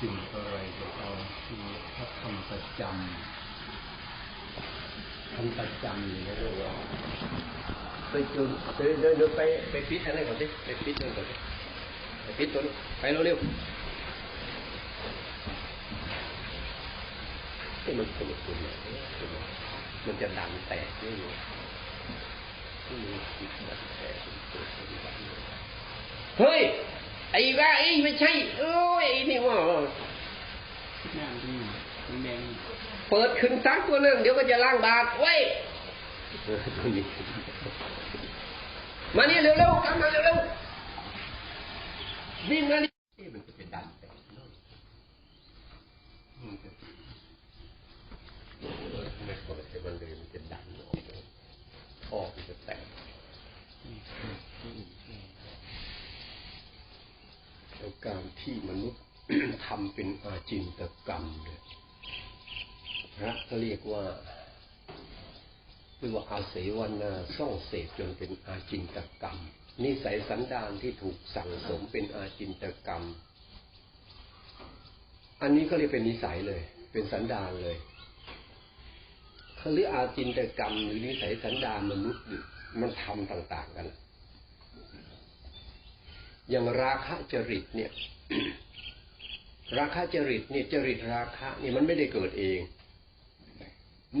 สิ่งอะไรก็ตามที่ถ้าทำประจำทำประจำอย่างนี้เรียกว่าไปจุดเดินเดินไปไปปิดอะไรก่อนสิไปปิดนั่นก่อนสิไปปิดตัวนี้ไปเร็วๆนี่มันเป็นคุณเนี่ยมันจะดันแตกไม่รู้ไม่รู้จิตดันแตกเฮ้ย ไอ้บ้าไอ้ไม่ใช่โอ้ยไอ้นี่ว่าหน้ามันจะเปิดขึ้นซักตัวหนึ่งเดี๋ยวก็จะล้างบาทไว้ยตัวนี้มานี่เร็วๆกลับมาเร็วๆวิ่งมานี่มันจะเป็นดันแตกเนอะมันจะเออไม่เปิดให้มันเลยมันจะดันออกออกจะแต การที่มนุษย์ทำเป็นอาจินตกรรมเนี่ยพระก็เรียกว่าเรียกว่าอาเสวนาส่องเสพจนเป็นอาจินตกรรม นิสัยสันดานที่ถูกสั่งสมเป็นอาจินตกรรม อันนี้ก็เรียกเป็นนิสัยเลย เป็นสันดานเลยเขาเรียกอาจินตกรรม หรือนิสัยสันดานมนุษย์มันทำต่าง ๆ กัน อย่างราคะจริตเนี่ย ราคะจริตเนี่ยจริตราคะเนี่ยมันไม่ได้เกิดเอง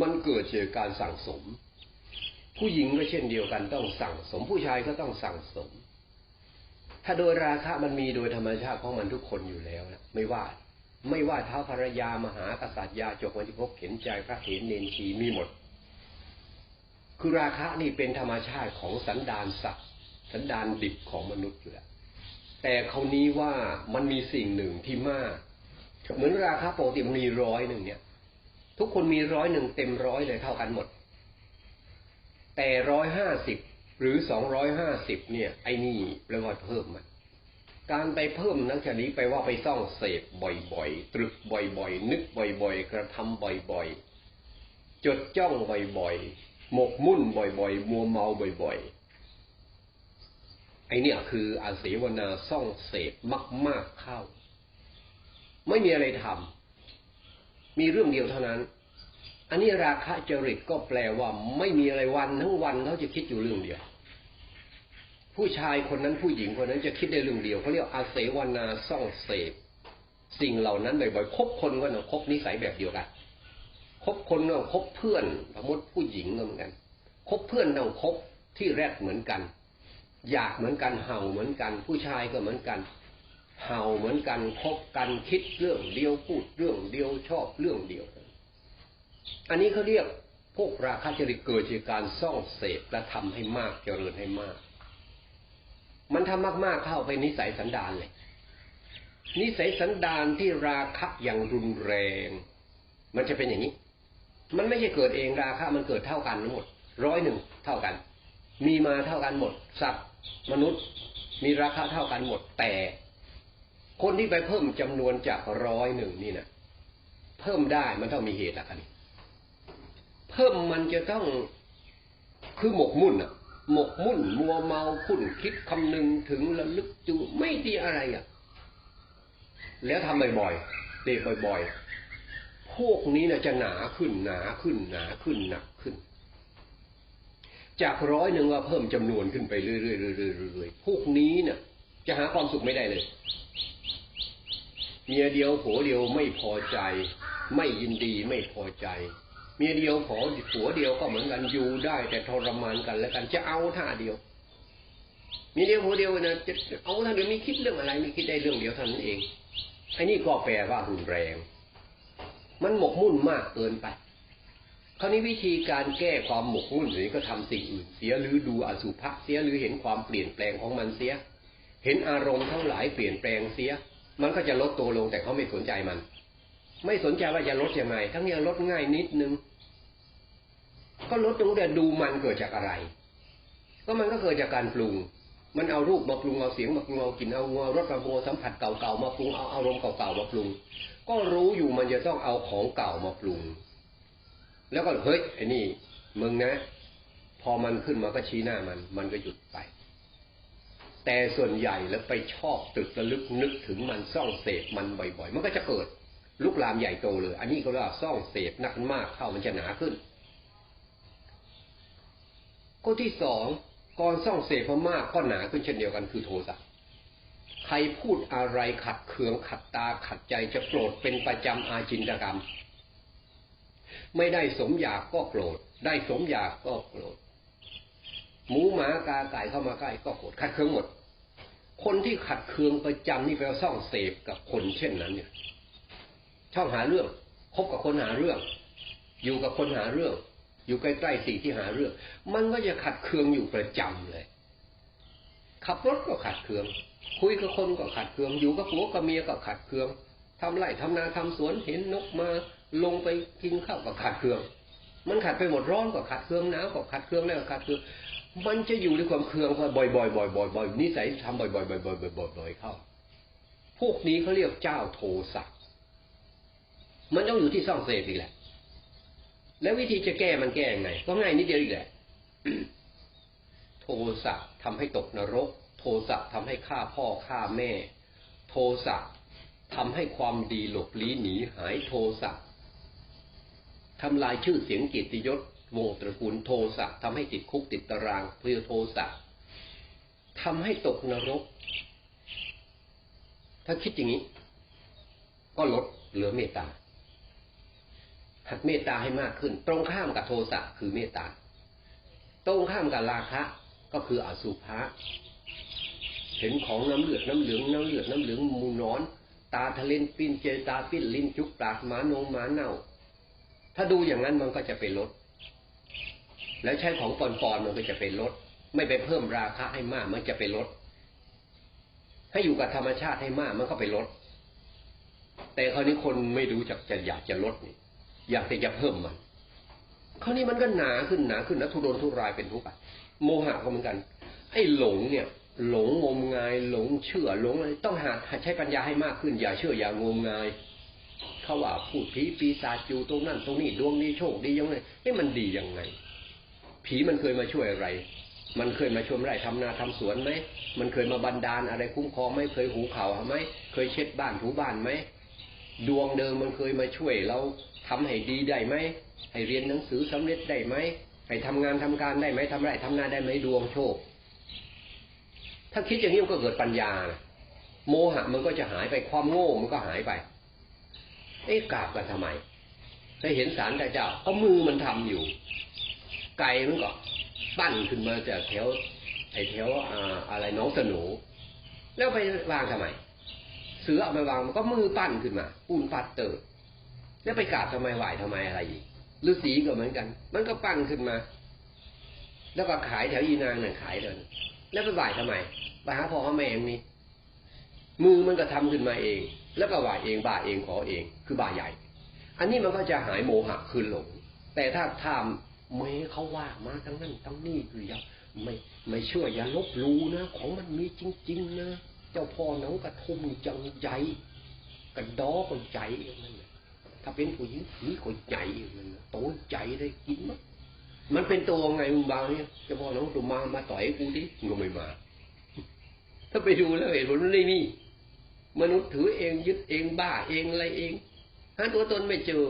มันเกิดจากการสั่งสม ผู้หญิงก็เช่นเดียวกันต้องสั่งสม ผู้ชายก็ต้องสั่งสม ถ้าโดยราคะมันมีโดยธรรมชาติของมันทุกคนอยู่แล้วนะไม่ว่า ไม่ว่าเท้าภรรยามหากษัตริยาจกวันที่พบเข็นใจพระเห็นเนนทีมีหมด คือราคะนี่เป็นธรรมชาติของสันดานสัตว์สันดานดิบของมนุษย์อยู่แล้ว แต่เขานี้ว่ามันมีสิ่งหนึ่งที่มาก เหมือนราคาปกติมันมีร้อยหนึ่งเนี่ย ทุกคนมีร้อยหนึ่งเต็มร้อยเลยเท่ากันหมด แต่ร้อยห้าสิบหรือสองร้อยห้าสิบเนี่ย ไอ้นี่แปลว่าเพิ่มมันการไปเพิ่มนักจากนี้ไปว่าไปต้องเสพบ่อยๆ ตรึกบ่อยๆ นึกบ่อยๆ กระทำบ่อยๆ จดจ้องบ่อยๆ หมกมุ่นบ่อยๆ มัวเมาบ่อยๆ ไอเนี่ยคืออาเสวนาซ่องเสพมาก ๆเข้า ไม่มีอะไรทำมีเรื่องเดียวเท่านั้น อันนี้ราคะจริตก็แปลว่า ไม่มีอะไรวันทั้งวันเขาจะคิดอยู่เรื่องเดียว ผู้ชายคนนั้นผู้หญิงคนนั้นจะคิดได้เรื่องเดียวเขาเรียกอาเสวนาซ่องเสพสิ่งเหล่านั้นบ่อยๆคบคนก็ต้องคบนิสัยแบบเดียวกันคบคนต้องคบเพื่อนสมมติผู้หญิงเหมือนกันคบเพื่อนต้องคบที่แรดเหมือนกัน อยากเหมือนกันเห่าเหมือนกัน ผู้ชายก็เหมือนกัน เห่าเหมือนกันคบกันคิดเรื่องเดียวพูดเรื่องเดียวชอบเรื่องเดียว อันนี้เขาเรียกพวกราคะจริตเกิดจากการซ่องเสพและทำให้มากเจริญให้มาก มันทำมากๆเข้าไปนิสัยสันดานเลยนิสัยสันดานที่ราคะอย่างรุนแรง มันจะเป็นอย่างนี้ มันไม่ใช่เกิดเองราคะมันเกิดเท่ากันทั้งหมดร้อยหนึ่งเท่ากัน มีมาเท่ากันหมด สัตว์ มนุษย์มีราคาเท่ากันหมดแต่ คนที่ไปเพิ่มจำนวนจากร้อยหนึ่งนี่นะเพิ่มได้มันต้องมีเหตุอะไรเพิ่มมันจะต้องคือหมกมุ่นอะหมกมุ่น มัวเมาคุ้นคิดคำนึงถึงระลึกจูไม่ดีอะไรอะแล้วทำบ่อยๆเตะบ่อยๆพวกนี้นะจะหนาขึ้นหนาขึ้นหนาขึ้นหนัก จากร้อยหนึ่งว่าเพิ่มจำนวนขึ้นไปเรื่อยๆๆๆพวกนี้เนี่ยจะหาความสุขไม่ได้เลยเมียเดียวผัวเดียวไม่พอใจ ไม่ยินดีไม่พอใจ เมียเดียวผัวผัวเดียวก็เหมือนกันอยู่ได้ แต่ทรมานกันแล้วกันจะเอาท่าเดียวมีเดียวผัวเดียวนะจะเอาท่าเดียวไม่คิดเรื่องอะไรไม่คิดได้เรื่องเดียวเท่านั้นเองไอ้นี่ก็แปลว่ารุนแรง มันหมกมุ่นมากเกินไป คราวนี้วิธีการแก้ความหมกมุ่นนี้ก็ทำสิ่งอื่นเสียหรือดูอสุภะเสียหรือเห็นความเปลี่ยนแปลงของมันเสีย เห็นอารมณ์ทั้งหลายเปลี่ยนแปลงเสีย มันก็จะลดตัวลงแต่เขาไม่สนใจมัน ไม่สนใจว่าจะลดยังไง ทั้งนี้ลดง่ายนิดนึง ก็ลดตรงแต่ดูมันเกิดจากอะไร ก็มันก็เกิดจากการปรุง มันเอารูปมาปรุงเอาเสียงมาปรุงเอากลิ่นเอางัวรสมาปรุงสัมผัสเก่าๆมาปรุงเอาอารมณ์เก่าๆมาปรุง ก็รู้อยู่มันจะต้องเอาของเก่ามาปรุง แล้วก็เฮ้ยไอ้นี่มึงนะ พอมันขึ้นมาก็ชี้หน้ามัน มันก็หยุดไป แต่ส่วนใหญ่แล้วไปชอบตึกระลึกนึกถึงมันซ่องเสพมันบ่อยๆ มันก็จะเกิดลุกลามใหญ่โตเลย อันนี้ก็เรียกว่าซ่องเสพนักมากเข้ามันจะหนาขึ้นข้อที่สองก่อนซ่องเสพมากก็หนาขึ้นเช่นเดียวกันคือโทสะใครพูดอะไรขัดเคืองขัดตาขัดใจจะโกรธเป็นประจำอาจินตกรรม ไม่ได้สมอยากก็โกรธ ได้สมอยากก็โกรธ หมูหมากาไก่เข้ามาใกล้ก็โกรธขัดเคืองหมด คนที่ขัดเคืองประจำนี่แปลว่าซ่องเสพกับคนเช่นนั้นเนี่ยชอบหาเรื่องคบกับคนหาเรื่อง อยู่กับคนหาเรื่อง อยู่ใกล้ๆสิ่งที่หาเรื่อง มันก็จะขัดเคืองอยู่ประจำเลย ขับรถก็ขัดเคือง คุยกับคนก็ขัดเคือง อยู่กับผัวกับเมียก็ขัดเคือง ทำไร่ทำนาทำสวนเห็นนกมาลงไปกินข้าวก็ขัดเครือง มันขัดไปหมดร้อนก็ขัดเครืองหนาวก็ขัดเครืองแล้วก็ขัดเครืองมันจะอยู่ในความเครืองบ่อยๆบ่อยๆบ่อยๆบ่อยๆนิสัยทำบ่อยๆบ่อยๆบ่อยๆบ่อยๆเข้า พวกนี้เขาเรียกเจ้าโทสะมันต้องอยู่ที่ซ่องเสพอีกแหละ แล้ววิธีจะแก้มันแก้ยังไงก็ง่ายนิดเดียวอีกแหละ โทสะทำให้ตกนรก โทสะทำให้ฆ่าพ่อฆ่าแม่ โทสะ ทำให้ความดีหลบลี้หนีหายโทสะทำลายชื่อเสียงเกียรติยศวงตระกูลโทสะทำให้ติดคุกติดตารางเพื่อโทสะทำให้ตกนรก ถ้าคิดอย่างนี้ ก็ลดเหลือเมตตาหัดเมตตาให้มากขึ้น ตรงข้ามกับโทสะคือเมตตา ตรงข้ามกับราคะก็คืออสุภะเห็นของน้ำเลือดน้ำเหลืองน้ำเลือดน้ำเหลืองมูนอน ตาทะเลนปิ้นเจตาปิ้นลิ้นจุกปากหมานงหมาเน่า ถ้าดูอย่างนั้นมันก็จะไปลด แล้วใช้ของปอนๆมันก็จะไปลด ไม่ไปเพิ่มราคะให้มากมันจะไปลด ให้อยู่กับธรรมชาติให้มากมันก็ไปลด แต่คราวนี้คนไม่รู้จักจะอยากจะลดนี่อยากแต่จะเพิ่มมันคราวนี้มันก็หนาขึ้นหนาขึ้นนะทุรนทุรายเป็นทุกข์อะโมหะก็เหมือนกัน ไอ้หลงเนี่ย หลงงมงาย หลงเชื่อหลงอะไรต้องหาใช้ปัญญาให้มากขึ้น อย่าเชื่ออย่างมงาย เขาว่าพูดผีปีศาจอยู่ตรงนั้นตรงนี้ดวงดีโชคดียังไงเอ้มันดียังไง ผีมันเคยมาช่วยอะไร มันเคยมาชมไร่ทำนาทำสวนไหมมันเคยมาบันดาลอะไรคุ้มครองไหมเคยหูเขาไหมเคยเช็ดบ้านถูบ้านไหมดวงเดิมมันเคยมาช่วยเราทำให้ดีได้ไหมให้เรียนหนังสือสำเร็จได้ไหมให้ทำงานทำการได้ไหมทำไร่ทำนาได้ไหมดวงโชค ถ้าคิดอย่างนี้มันก็เกิดปัญญานะโมหะมันก็จะหายไปความโง่มันก็หายไป เอ๊ะกราบกันทำไมได้เห็นสารแต่เจ้าก็มือมันทำอยู่ ไก่มันก็ปั้นขึ้นมาจากแถวไอ้แถวออะไรน้องสนู แล้วไปวางทำไม เสือเอาไปวางมันก็มือปั้นขึ้นมาปูนปัดเตอร์แล้วไปกราบทำไมไหวทำไมอะไรอีกฤาษีก็เหมือนกัน มันก็ปั้นขึ้นมา แล้วก็ขายแถวยีนางเนี่ยขายเลย แล้วไปไหวทำไมไปหาพ่อหาแม่เองนี่มือมันก็ทำขึ้นมาเอง แล้วก็ไหวเองบ่าเองขอเอง คือบ่าใหญ่ อันนี้มันก็จะหายโมหะคืนหลง แต่ถ้าทำไม่เขาว่ามาทั้งนั้นทั้งนี้คืออย่าไม่ไม่เชื่ออย่าลบหลูนะ ของมันมีจริง ๆ นะ เจ้าพ่อหนังกระทุ่มจังใจกระดอก็ใจอย่างนั้นน่ะถ้าเป็นผู้หญิงผีก็ใจอย่างนั้นโตใจได้กินมั้ มันเป็นตัวไงมึงบางเนี่ยจ้าพ่อหนังตัวมามาต่อยกูดิมึงก็ไม่มา ถ้าไปดูแล้วเห็นผลมันไม่มีมนุษย์ถือเองยึดเองบ้าเองอะไรเองหาตัวตนไม่เจอ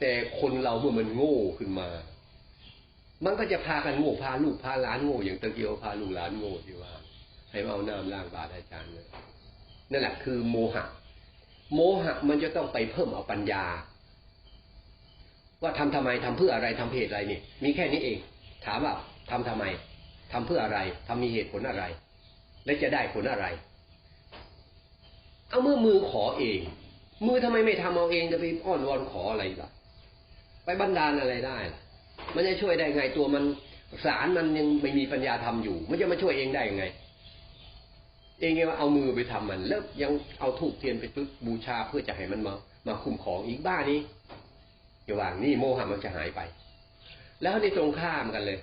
แต่คนเราเมื่อมันโง่ขึ้นมา มันก็จะพากันโง่พาลูกพาหลานโง่อย่างตะเกียวพาลูกหลานโง่ที่ว่า ให้มาเอาน้ำล้างบาตรอาจารย์เลยนั่นแหละคือโมหะ โมหะมันจะต้องไปเพิ่มเอาปัญญา ว่าทำทำไมทำเพื่ออะไรทำเพศอะไรนี่มีแค่นี้เอง ถามว่าทำทำไมทำเพื่ออะไรทำมีเหตุผลอะไร และจะได้ผลอะไร เอาเมื่อมือขอเอง มือทำไมไม่ทำเอาเองจะไปอ้อนวอนขออะไรล่ะ ไปบันดาลอะไรได้ล่ะ มันจะช่วยได้ไงตัวมันสารมันยังไม่มีปัญญาทำอยู่ มันจะมาช่วยเองได้ยังไง เองไงว่าเอามือไปทำมัน แล้วยังเอาถูกเทียนไปปึ๊บบูชาเพื่อจะให้มันมา มาคุ้มของอีกบ้านี้ อย่ว่างนี่โมหะมันจะหายไป แล้วในตรงข้ามกันเลย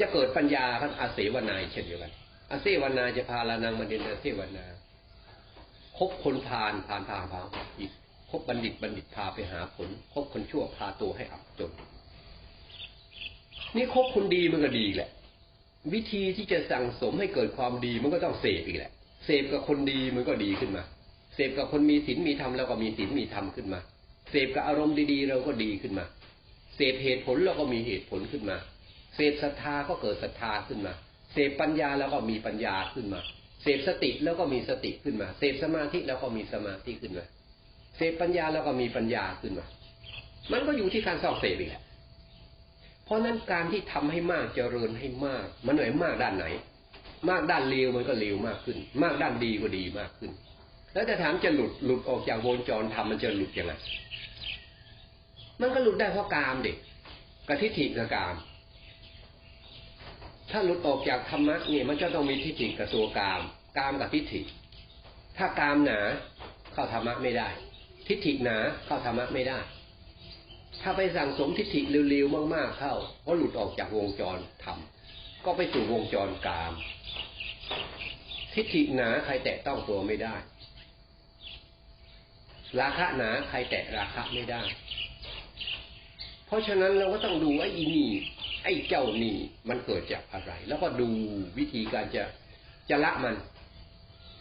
จะเกิดปัญญาทั้งอาเสวนายเช่นเดียวกันอาเสวนาจะพาลานังมาเดินอาเสวนาคบคนพาลพาลพาพาอีกคบบัณฑิตบัณฑิตพาไปหาผลคบคนชั่วพาตัวให้อับจน นี่คบคนดีมันก็ดีแหละ วิธีที่จะสั่งสมให้เกิดความดีมันก็ต้องเสพอีกแหละเสพกับคนดีมันก็ดีขึ้นมาเสพกับคนมีศีลมีธรรมแล้วก็มีศีลมีธรรมขึ้นมา เสพกับอารมณ์ดีๆ เราก็ดีขึ้นมา เสพเหตุผลเราก็มีเหตุผลขึ้นมา เสพศรัทธาก็เกิดศรัทธาขึ้นมา เสพปัญญาแล้วก็มีปัญญาขึ้นมา เสพสติแล้วก็มีสติขึ้นมา เสพสมาธิแล้วก็มีสมาธิขึ้นมา เสพปัญญาแล้วก็มีปัญญาขึ้นมา มันก็อยู่ที่การสอบเสพอีกแหละเพราะนั้นการที่ทำให้มากเจริญให้มาก มันหน่อยมากด้านไหน มากด้านเลวมันก็เลวมากขึ้น มากด้านดีก็ดีมากขึ้น แล้วจะถามจะหลุดหลุดออกจากวงจรทำมันจะหลุดยังไงมันก็หลุดได้เพราะกามเด็กกทิฏฐิกับกาม ถ้าหลุดออกจากธรรมะเนี่ยมันจะต้องมีทิฏฐิกับตัวกาม กามกับทิฏฐิ ถ้ากามหนาเข้าธรรมะไม่ได้ ทิฏฐิหนาเข้าธรรมะไม่ได้ ถ้าไปสั่งสมทิฏฐิเร็วๆมาก ๆเข้าก็หลุดออกจากวงจรธรรมก็ไปสู่วงจรกาม ทิฏฐิหนาใครแตะต้องตัวไม่ได้ ราคะหนาใครแตะราคะไม่ได้ เพราะฉะนั้นเราก็ต้องดูไอ้อีนี่ ไอ้เจ้านี่มันเกิดจากอะไร แล้วก็ดูวิธีการจะจะละมัน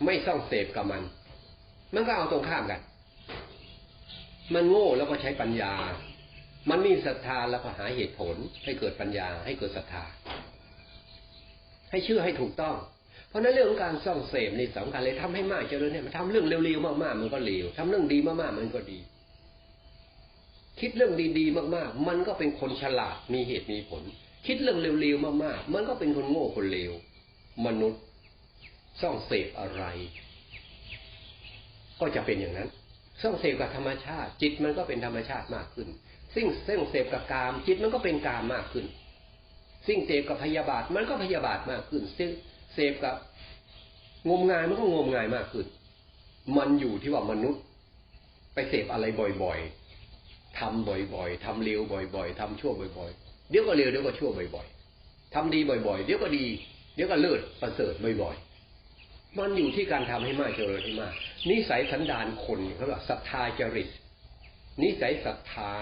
ไม่ต้องเสพกับมัน มันก็เอาตรงข้ามกัน มันโง่แล้วก็ใช้ปัญญา มันมีศรัทธาแล้วก็หาเหตุผลให้เกิดปัญญาให้เกิดศรัทธา ให้เชื่อให้ถูกต้อง ราะนั้นเรื่องของการส่องเสพนี่สำคัญเลยทำให้มากเจริญเนี่ยมันทำเรื่องเร็วๆมากๆมันก็เร็วทำเรื่องดีมากๆมันก็ดี คิดเรื่องดีๆมากๆ มันก็เป็นคนฉลาดมีเหตุมีผล คิดเรื่องเร็วๆมากๆ มันก็เป็นคนโง่คนเลวมนุษย์ส่องเสพอะไร ก็จะเป็นอย่างนั้นส่องเสพกับธรรมชาติ จิตมันก็เป็นธรรมชาติมากขึ้นซึ่งเส้นเสพกับกาม จิตมันก็เป็นกามมากขึ้น สิ่งเสพกับพยาบาทมันก็พยาบาทมากขึ้นซึ่ง เสพกับงมงายมันก็งมงายมากขึ้น มันอยู่ที่ว่ามนุษย์ ไปเสพอะไรบ่อยๆทำบ่อยๆทำเร็วบ่อยๆทำชั่วบ่อยๆ เดี๋ยวก็เร็วเดี๋ยวก็ชั่วบ่อยๆทำดีบ่อยๆ เดี๋ยวก็ดี เดี๋ยวก็เลิศประเสริฐบ่อยๆ มันอยู่ที่การทำให้มากเจริญให้มาก นิสัยสันดานคนเขาบอกศรัทธาจริต นิสัยศรัทธา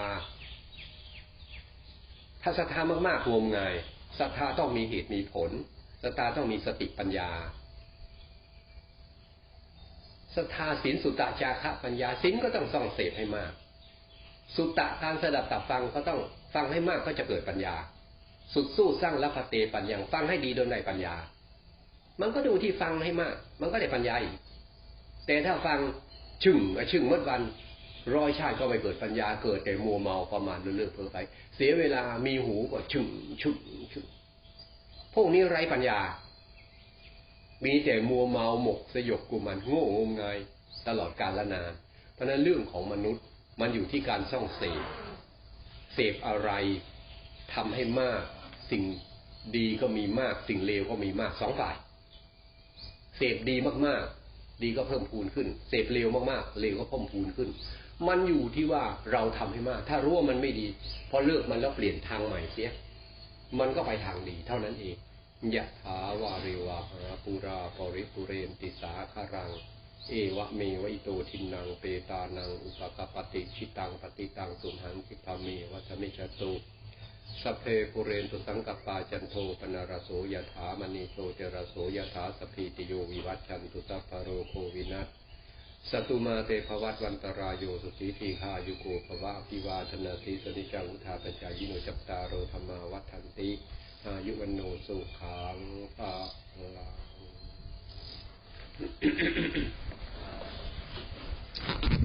ถ้าศรัทธามากๆงมงาย ศรัทธาต้องมีเหตุมีผล ศรัทธาต้องมีสติปัญญาศรัทธาศีลสุตตะจาคะปัญญาศีลก็ต้องส่องเสพให้มาก สุตตะการสดับตับฟังก็ต้องฟังให้มากก็จะเกิดปัญญา สุดสู้สร้างละพเตปัญญาฟังให้ดีโดยในปัญญา มันก็ดูที่ฟังให้มาก มันก็ได้ปัญญาอีก แต่ถ้าฟังชึ่งชึ่งมดวันร้อยชาติก็ไม่เกิดปัญญาเกิดแต่มัวเมาประมาณเลื่อเพ้อไป เสียเวลามีหูก็ชึ่งชึ่งชึ่ง พวกนี้ไร้ปัญญา มีแต่มัวเมาหมกสยบกุมันโง่งมงายตลอดกาลนาน เพราะนั้นเรื่องของมนุษย์มันอยู่ที่การส่องเสพเสพอะไรทำให้มาก สิ่งดีก็มีมาก สิ่งเลวก็มีมากสองฝ่าย เสพดีมากๆ ดีก็เพิ่มพูนขึ้น เสพเลวมากๆ เลวก็เพิ่มพูนขึ้น มันอยู่ที่ว่าเราทำให้มาก ถ้ารู้ว่ามันไม่ดี พอเลิกมันแล้วเปลี่ยนทางใหม่เสีย มันก็ไปทางดีเท่านั้นเอง ยะถาวาริวาหาปูราปริปุเรนติสาคารัง เอวะเมวะอิโตทินังเปตานัง อุปกปติชิตังปฏิตังสุหังคิพามีวัชมิจตุสพเพปุเรนตุสังกปาจันโทปนารโสยถามณีโตเจรโสยถาสพีติโยวิวัชชันตุสัพพโรโควินัสสตุมาเตภวัตวันตรายโยสุสีทีฆายุโกภวะพิวาธนาสีสนิจังุทาปัญจายิโนจัปตารโรธรรมาวัฏันติ อายุวันโนสุขังภาลั